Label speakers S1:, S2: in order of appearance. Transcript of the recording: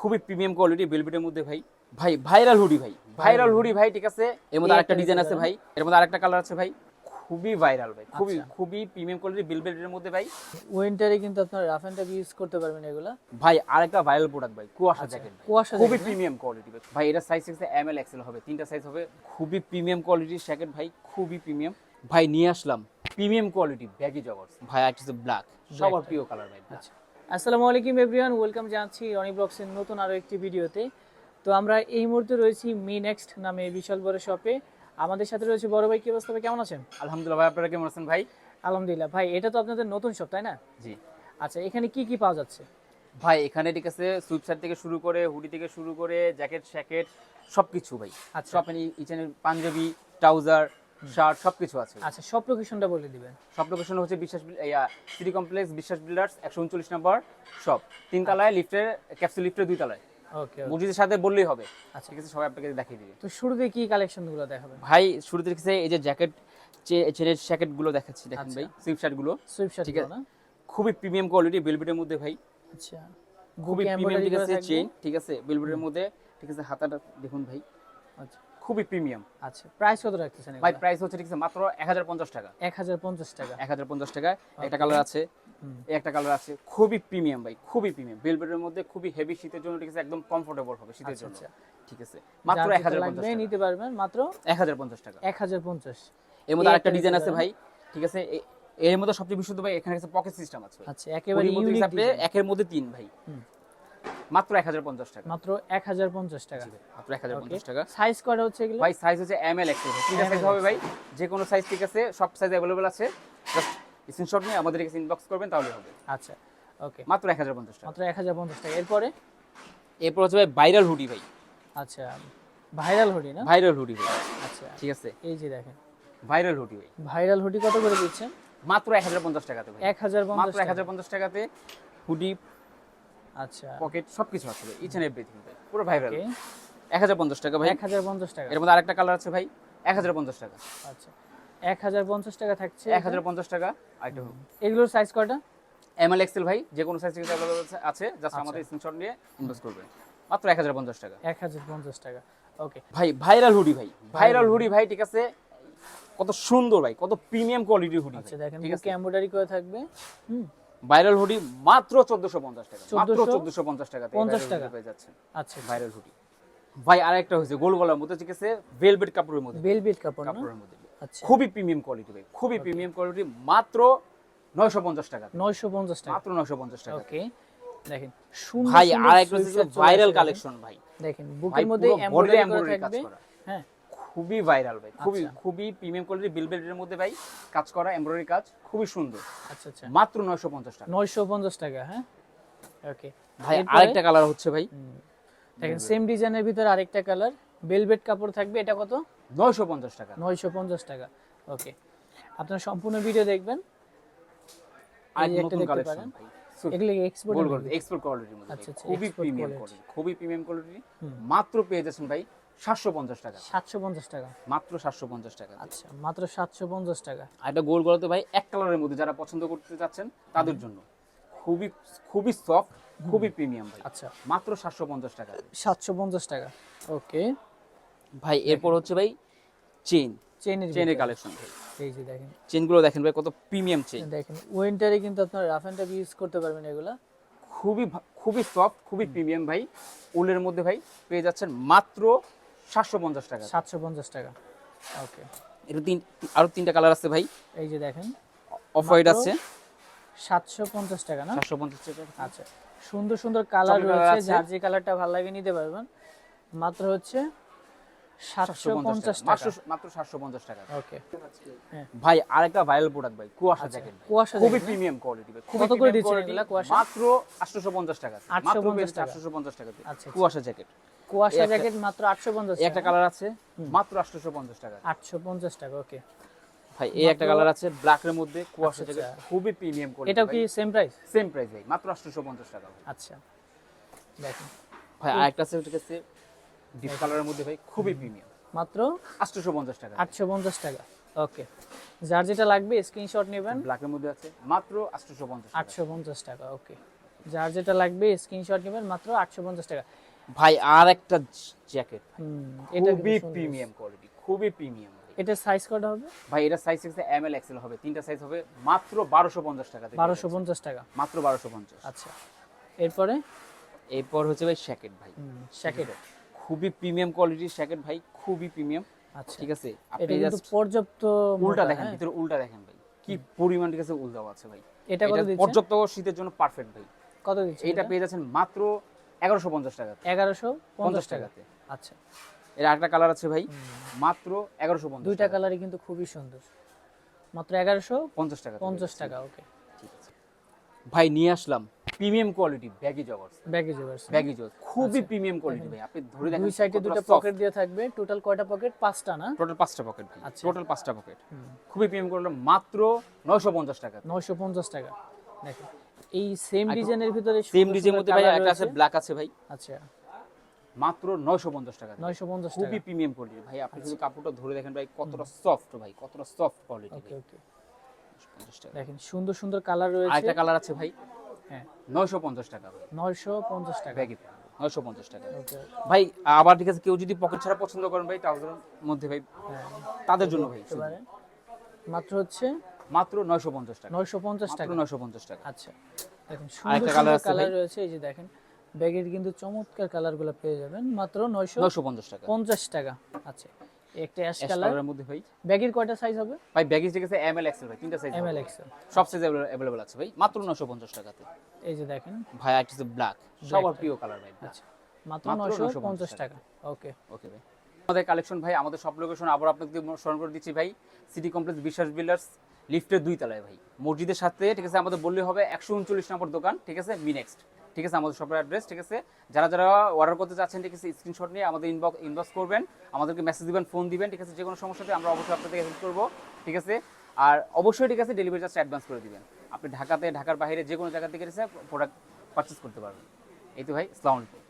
S1: খুবই premium quality বেলভেটের মধ্যে ভাই। ভাই ভাইরাল হুডি ভাই। ভাইরাল হুডি ভাই ঠিক আছে? এর মধ্যে আরেকটা ডিজাইন আছে ভাই। এর মধ্যে আরেকটা কালার আছে ভাই। খুবই ভাইরাল ভাই। খুবই
S2: আচ্ছা।
S1: খুবই প্রিমিয়াম কোয়ালিটি বেলভেটের মধ্যে ভাই।
S2: উইন্টারে কিন্তু আপনার রাফ অ্যান্ড টাফ ইউজ করতে পারবেন এগুলা।
S1: ভাই আরেকটা ভাইরাল প্রোডাক্ট ভাই কুয়াশা জ্যাকেট
S2: কুয়াশা
S1: খুবই প্রিমিয়াম কোয়ালিটি ভাই। ভাই এটা সাইজ হচ্ছে এম এল এক্সেল হবে। তিনটা সাইজ হবে। খুবই প্রিমিয়াম কোয়ালিটির জ্যাকেট ভাই। খুবই প্রিমিয়াম ভাই নিয়ে আসলাম। প্রিমিয়াম কোয়ালিটি ব্যাগি জগর্স ভাই হচ্ছে ব্ল্যাক সবার প্রিয় কালার ভাই
S2: আচ্ছা। আসসালামু আলাইকুম এভরিওয়ান ওয়েলকাম জানাচ্ছি রনি ব্লগসের নতুন আরও একটি ভিডিওতে। তো আমরা এই মুহূর্তে রয়েছি মি নেক্সট নামে বিশাল বড় শপে। আমাদের সাথে রয়েছে বড় ভাই কি অবস্থা ভাই? কেমন আছেন?
S1: আলহামদুলিল্লাহ ভাই আপনারা কেমন আছেন ভাই?
S2: আলহামদুলিল্লাহ। ভাই এটা তো আপনাদের নতুন শপ তাই না?
S1: জি।
S2: আচ্ছা এখানে কি কি পাওয়া যাচ্ছে?
S1: ভাই এখানে ঠিক আছে সুইপসার থেকে শুরু করে হুডি থেকে শুরু করে জ্যাকেট শ্যাকেট সবকিছু ভাই।
S2: আচ্ছা।
S1: সব ইচেনের পাঞ্জাবি ট্রাউজার শার্ট সবকিছু আছে।
S2: আচ্ছা সব লোকেশনটা বলে দিবেন।
S1: সব লোকেশন হচ্ছে বিশ্বাস সিটি কমপ্লেক্স বিশ্বাস বিল্ডার্স একশো উনচল্লিশ নম্বর সব তিন তলায় লিফটের ক্যাপসুল লিফটের দুই তলায়।
S2: ওকে
S1: মসজিদের সাথে বললেই হবে।
S2: আচ্ছা।
S1: ঠিক আছে সবাই আপনাকে দেখিয়ে দিবে।
S2: তো শুরুতে কি কালেকশনগুলো দেখাবেন?
S1: ভাই শুরুতে এই যে জ্যাকেট ছেলের জ্যাকেটগুলো দেখাচ্ছি দেখেন
S2: আচ্ছা।
S1: ভাই সুইপ শার্টগুলো।
S2: সুইপ শার্ট
S1: ঠিক আছে। খুবই প্রিমিয়াম কোয়ালিটি বেলভেটের মধ্যে ভাই।
S2: আচ্ছা।
S1: খুবই প্রিমিয়াম ঠিক আছে চেইন ঠিক আছে বেলভেটের মধ্যে। ঠিক আছে হাতাটা দেখুন ভাই।
S2: আচ্ছা।
S1: খুবই প্রিমিয়াম।
S2: আচ্ছা প্রাইস কত রাখতেছেন
S1: ভাই প্রাইস হচ্ছে ঠিক আছে মাত্র এক হাজার পঞ্চাশ টাকা।
S2: এক হাজার পঞ্চাশ টাকা।
S1: এক হাজার পঞ্চাশ টাকা একটা কালার আছে। একটা কালার আছে খুবই প্রিমিয়াম ভাই খুবই প্রিমিয়াম। বেলভেটের মধ্যে খুবই হেভি শীতের জন্য ঠিক আছে একদম কমফোর্টেবল হবে শীতের
S2: আচ্ছা
S1: জন্য।
S2: আচ্ছা।
S1: ঠিক আছে মাত্র
S2: যার
S1: এক হাজার
S2: যেটা
S1: পঞ্চাশ
S2: লাগবে নিতে পারবেন মাত্র
S1: এক হাজার পঞ্চাশ টাকা।
S2: এক হাজার পঞ্চাশ।
S1: এর মধ্যে আরেকটা ডিজাইন আছে ভাই ঠিক আছে এর মধ্যে সবচেয়ে বিশুদ্ধ ভাই এখানে পকেট সিস্টেম আছে।
S2: আচ্ছা একেবারে ইউনিক
S1: আপনি একের মধ্যে তিন ভাই। মাত্র এক হাজার পঞ্চাশ টাকা।
S2: মাত্র এক হাজার পঞ্চাশ টাকা।
S1: মাত্র এক হাজার পঞ্চাশ টাকা।
S2: সাইজ কয়টা হচ্ছে এগুলো?
S1: ভাই সাইজ হচ্ছে এম এল এক্সেল তিনটা সাইজ হবে ভাই? যে কোনো সাইজ ঠিক আছে সব সাইজ অ্যাভেলেবল আছে। জাস্ট স্ক্রিনশট নিয়ে আমাদের কাছে ইনবক্স করবেন তাহলে হবে।
S2: আচ্ছা ওকে
S1: মাত্র এক হাজার পঞ্চাশ টাকা।
S2: মাত্র এক হাজার পঞ্চাশ টাকা। এরপরে?
S1: এরপর হচ্ছে ভাই ভাইরাল হুডি ভাই।
S2: আচ্ছা ভাইরাল হুডি না?
S1: ভাইরাল হুডি ভাই।
S2: আচ্ছা
S1: ঠিক আছে।
S2: এই যে দেখেন।
S1: ভাইরাল হুডি ভাই।
S2: ভাইরাল হুডি কত করে দিচ্ছেন?
S1: মাত্র এক হাজার পঞ্চাশ টাকাতে ভাই।
S2: এক হাজার পঞ্চাশ
S1: মাত্র এক হাজার পঞ্চাশ টাকাতে হুডি
S2: আচ্ছা।
S1: পকেট সবকিছু আছে ইচ এন্ড এভরিথিং পুরো ভাইরাল এক হাজার পঞ্চাশ টাকা ভাই।
S2: এক হাজার পঞ্চাশ টাকা।
S1: এর মধ্যে আরেকটা কালার আছে ভাই এক হাজার পঞ্চাশ টাকা।
S2: আচ্ছা এক হাজার পঞ্চাশ টাকা থাকছে।
S1: এক হাজার পঞ্চাশ টাকা আরেকটা
S2: এগুলোর সাইজ কয়টা?
S1: এম এল এক্সেল ভাই যে কোনো সাইজ থেকে আছে জাস্ট
S2: আচ্ছা।
S1: আমাদের স্ক্রিনশট নিয়ে ইনভেস্ট করবেন। মাত্র এক হাজার পঞ্চাশ টাকা।
S2: এক হাজার পঞ্চাশ টাকা ওকে
S1: ভাই ভাইরাল হুডি ভাই ভাইরাল হুডি ভাই ঠিক আছে? কত সুন্দর ভাই কত প্রিমিয়াম কোয়ালিটির হুডি
S2: আচ্ছা দেখেন
S1: ঠিক আছে?
S2: এমব্রয়ডারি করে থাকবে। হুম।
S1: ভাইরাল হুডি মাত্র চোদ্দশো পঞ্চাশ টাকা। মাত্র
S2: 1450
S1: চোদ্দশো পঞ্চাশ টাকা
S2: 50 টাকা।
S1: পেয়ে যাচ্ছেন।
S2: আচ্ছা।
S1: Viral hoodie. ভাই আরেকটা হয়েছে গোল গলার মধ্যে ঠিক আছে ভেলভেট কাপড়ের মধ্যে।
S2: বেলবেট কাপড়
S1: কাপড়ের মধ্যে।
S2: আচ্ছা।
S1: খুবই প্রিমিয়াম কোয়ালিটি ভাই খুবই প্রিমিয়াম কোয়ালিটি মাত্র নয়শো পঞ্চাশ টাকা
S2: নয়শো পঞ্চাশ টাকা।
S1: মাত্র নয়শো পঞ্চাশ টাকা
S2: ওকে দেখেন
S1: ভাই আরেকটা
S2: sweatshirt
S1: হচ্ছে ভাইরাল কালেকশন ভাই।
S2: দেখেন। বুকের মধ্যে এমব্রয়ডারি
S1: কাজ
S2: থাকবে।
S1: করা।
S2: হ্যাঁ।
S1: খুবই ভাইরাল ভাই। খুবই
S2: আচ্ছা।
S1: খুবই প্রিমিয়াম কোয়ালিটি বিলবেটের মধ্যে ভাই কাজ করা এমব্রয়ডারি কাজ খুবই সুন্দর।
S2: আচ্ছা আচ্ছা।
S1: মাত্র নয়শো পঞ্চাশ টাকা।
S2: নয়শো পঞ্চাশ টাকা হ্যাঁ? ওকে
S1: ভাই আরেকটা কালার হচ্ছে ভাই।
S2: দেখেন সেম ডিজাইনের ভিতরে আরেকটা কালার বেলভেট কাপড় থাকবে এটা কত?
S1: নয়শো পঞ্চাশ টাকা।
S2: নয়শো পঞ্চাশ টাকা। ওকে আপনারা সম্পূর্ণ ভিডিও দেখবেন।
S1: আর
S2: একটা
S1: নতুন
S2: দেখতে
S1: কালেকশন
S2: পারেন। এগুলো এক্সপোর্ট
S1: কোয়ালিটির মধ্যে?
S2: আচ্ছা। আচ্ছা,
S1: খুবই প্রিমিয়াম কোয়ালিটি খুবই প্রিমিয়াম কোয়ালিটি মাত্র পেয়ে যাচ্ছেন ভাই সাতশো পঞ্চাশ টাকা।
S2: সাতশো পঞ্চাশ টাকা।
S1: মাত্র সাতশো পঞ্চাশ টাকা।
S2: আচ্ছা মাত্র সাতশো পঞ্চাশ টাকা।
S1: আর একটা গোল গলাতে ভাই এক কালারের মধ্যে যারা পছন্দ করতে চাচ্ছেন তাদের জন্য। খুবই খুবই সফট খুবই প্রিমিয়াম ভাই।
S2: আচ্ছা।
S1: মাত্র সাতশো পঞ্চাশ টাকা।
S2: সাতশো পঞ্চাশ টাকা। ওকে।
S1: ভাই এরপর হচ্ছে ভাই চেইন
S2: চেনের
S1: চেইনের কালেকশন
S2: এই যে দেখেন।
S1: চেইনগুলো দেখেন ভাই কত প্রিমিয়াম চেইন
S2: দেখেন উইন্টারে কিন্তু আপনার রাফ অ্যান্ড টাফ ইউজ করতে পারবেন এগুলা।
S1: খুবই খুবই সফট খুবই প্রিমিয়াম ভাই। উলের মধ্যে ভাই পেয়ে যাচ্ছেন মাত্র সাতশো পঞ্চাশ টাকা।
S2: সাতশো পঞ্চাশ টাকা। ওকে
S1: এটা তিন আরও তিনটা কালার আছে ভাই।
S2: এই যে দেখেন।
S1: অফ হোয়াইট আছে।
S2: সাতশো পঞ্চাশ টাকা না?
S1: সাতশো পঞ্চাশ টাকা।
S2: আচ্ছা। সুন্দর সুন্দর কালার রয়েছে। যার যে কালারটা ভালো লাগে নিতে পারবেন। মাত্র হচ্ছে সাতশো পঞ্চাশ টাকা।
S1: মাত্র সাতশো পঞ্চাশ টাকা।
S2: ওকে
S1: ভাই আরেকটা ভাইরাল প্রোডাক্ট ভাই কুয়াশা জ্যাকেট
S2: আচ্ছা, কুয়াশা
S1: খুবই প্রিমিয়াম কোয়ালিটি ভাই
S2: কত করে দিচ্ছেন এগুলা কুয়াশা?
S1: মাত্র 850 টাকা।
S2: 850
S1: মাত্র
S2: টাকা।
S1: 850 টাকা
S2: আচ্ছা, আচ্ছা।
S1: কুয়াশা জ্যাকেট
S2: কুয়াশা জ্যাকেট মাত্র আটশো পঞ্চাশ
S1: এই একটা কালার আছে মাত্র 850 টাকা।
S2: আটশো পঞ্চাশ টাকা ওকে
S1: ভাই এই একটা কালার আছে ব্ল্যাক এর মধ্যে কুয়াশা
S2: আচ্ছা,
S1: জ্যাকেট
S2: আচ্ছা।
S1: খুবই প্রিমিয়াম কোয়ালিটি
S2: এটাও কি সেম প্রাইস
S1: সেম প্রাইস ভাই মাত্র 850 টাকা
S2: আচ্ছা দেখেন
S1: ভাই আরেকটা আছে ঠিক আছে ডিপ কালারের মধ্যে ভাই খুবই প্রিমিয়াম
S2: মাত্র
S1: 850 টাকা।
S2: আটশো পঞ্চাশ টাকা ওকে যার যেটা লাগবে স্ক্রিনশট নেবেন।
S1: ব্ল্যাক এর মধ্যে আছে মাত্র 850 টাকা।
S2: আটশো পঞ্চাশ টাকা ওকে যার যেটা লাগবে স্ক্রিনশট নেবেন মাত্র আটশো পঞ্চাশ টাকা।
S1: ভাই আর একটা জ্যাকেট
S2: এটা
S1: খুবই প্রিমিয়াম কোয়ালিটি খুবই প্রিমিয়াম
S2: এটার সাইজ কটা হবে?
S1: ভাই এটা সাইজ হচ্ছে এম এল এক্সেল হবে তিনটা সাইজ হবে মাত্র বারোশো পঞ্চাশ টাকা থেকে
S2: বারোশো পঞ্চাশ টাকা।
S1: মাত্র বারোশো পঞ্চাশ।
S2: আচ্ছা এরপরে?
S1: এরপর হচ্ছে ভাই শ্যাকেট ভাই।
S2: শ্যাকেট
S1: খুবই প্রিমিয়াম কোয়ালিটির শ্যাকেট ভাই খুবই প্রিমিয়াম।
S2: আচ্ছা।
S1: ঠিক আছে?
S2: এটা
S1: আপনি জাস্ট
S2: পর্যাপ্ত
S1: উল্টা দেখেন
S2: হ্যাঁ?
S1: ভিতরে উল্টা দেখেন ভাই। কি পরিমাণ ঠিক আছে উল্টা আছে ভাই।
S2: এটা কত
S1: এটা পর্যাপ্ত শীতের জন্য পারফেক্ট ভাই।
S2: কত দিচ্ছে
S1: এইটা পেয়ে যাচ্ছেন মাত্র এগারোশো পঞ্চাশ টাকা
S2: এগারোশো পঞ্চাশ
S1: টাকাতে।
S2: আচ্ছা।
S1: এর আরেকটা কালার আছে ভাই মাত্র এগারোশো পঞ্চাশ
S2: দুইটা কালারই কিন্তু খুবই সুন্দর। মাত্র এগারোশো
S1: পঞ্চাশ টাকা
S2: পঞ্চাশ টাকা ওকে।
S1: ঠিক আছে। ভাই নিয়ে আসলাম premium quality baggy joggers
S2: baggage ওভার্স
S1: baggy joggers খুবই প্রিমিয়াম কোয়ালিটি ভাই আপনি ধরে দেখেন
S2: আচ্ছা। দুই সাইডে দুটো পকেট দিয়ে থাকবে টোটাল কয়টা পকেট পাঁচটা না?
S1: টোটাল পাঁচটা পকেট
S2: আচ্ছা।
S1: টোটাল পাঁচটা পকেট খুবই প্রিমিয়াম কোয়ালিটি মাত্র নয়শো পঞ্চাশ টাকা।
S2: নয়শো পঞ্চাশ টাকা। দেখেন এই সেম ডিজাইনের ভিতরে
S1: সেম ডিজাইনের মধ্যে ভাই একটা আছে ব্ল্যাক আছে ভাই।
S2: আচ্ছা।
S1: মাত্র নয়শো পঞ্চাশ টাকা। দিয়ে।
S2: নয়শো পঞ্চাশ টাকা।
S1: খুবই প্রিমিয়াম কোয়ালিটি ভাই আপনি শুধু কাপড়টা ধরে দেখেন ভাই কতটা সফট ভাই কতটা সফট কোয়ালিটি
S2: ওকে ওকে। দেখেন সুন্দর সুন্দর কালার রয়েছে।
S1: আরেকটা কালার আছে ভাই।
S2: হ্যাঁ।
S1: নয়শো পঞ্চাশ টাকা ভাই।
S2: নয়শো পঞ্চাশ টাকা।
S1: ব্যাগি নয়শো পঞ্চাশ টাকা। ভাই আবার ঠিক আছে কেউ যদি পকেট ছাড়া পছন্দ করেন ভাই ট্রাউজারের মধ্যে ভাই
S2: হ্যাঁ।
S1: তাদের জন্য ভাই
S2: মাত্র হচ্ছে
S1: মাত্র নয়শো পঞ্চাশ টাকা।
S2: নয়শো পঞ্চাশ
S1: মাত্র
S2: টাকা?
S1: নয়শো পঞ্চাশ টাকা।
S2: আচ্ছা। দেখেন সুন্দর কালার রয়েছে এই যে দেখেন ব্যাগের কিন্তু চমৎকার কালারগুলো পেয়ে যাবেন। মাত্র নয়শো
S1: নয়শো পঞ্চাশ টাকা।
S2: পঞ্চাশ টাকা। আচ্ছা একটা অ্যাশ
S1: কালারের মধ্যে ভাই।
S2: ব্যাগের কয়টা সাইজ হবে?
S1: ভাই ঠিক আছে এম এল এক্সেল ভাই তিনটা সাইজ
S2: এম এল এক্সেল
S1: সব সাইজ অ্যাভেলেবল আছে ভাই। মাত্র নয়শো পঞ্চাশ টাকাতে।
S2: এই যে দেখেন।
S1: ভাই একটা হচ্ছে ব্ল্যাক সবার প্রিয় কালার ভাই
S2: আচ্ছা মাত্র
S1: মাত্র
S2: নয়শো
S1: 950
S2: পঞ্চাশ টাকা। ওকে
S1: ওকে ভাই। আমাদের কালেকশন ভাই আমাদের সব লোকেশন আবার আপনাকে স্মরণ করে দিচ্ছি ভাই। সিটি কমপ্লেক্স বিশ্বাস বিল্ডার্স লিফটের দুই তলায় ভাই। মসজিদের সাথে, ঠিক আছে, আমাদের বললে হবে, একশো উনচল্লিশ নম্বর দোকান, ঠিক আছে মি নেক্সট ঠিক আছে, আমাদের শপের অ্যাড্রেস, ঠিক আছে। যারা যারা অর্ডার করতে চাচ্ছেন, ঠিক আছে স্ক্রিনশট নিয়ে আমাদের ইনবক্স ইনবক্স করবেন, আমাদেরকে মেসেজ দিবেন ফোন দিবেন, ঠিক আছে যে কোনো সমস্যাতে আমরা অবশ্যই আপনাদের হেল্প করব, ঠিক আছে। আর অবশ্যই, ঠিক আছে ডেলিভারি চার্জ অ্যাডভান্স করে দিবেন। আপনি ঢাকাতে, ঢাকার বাইরে যে কোনো জায়গা থেকে এসে প্রোডাক্ট পারচেস করতে পারবেন। এই তো ভাই আলাইকুম।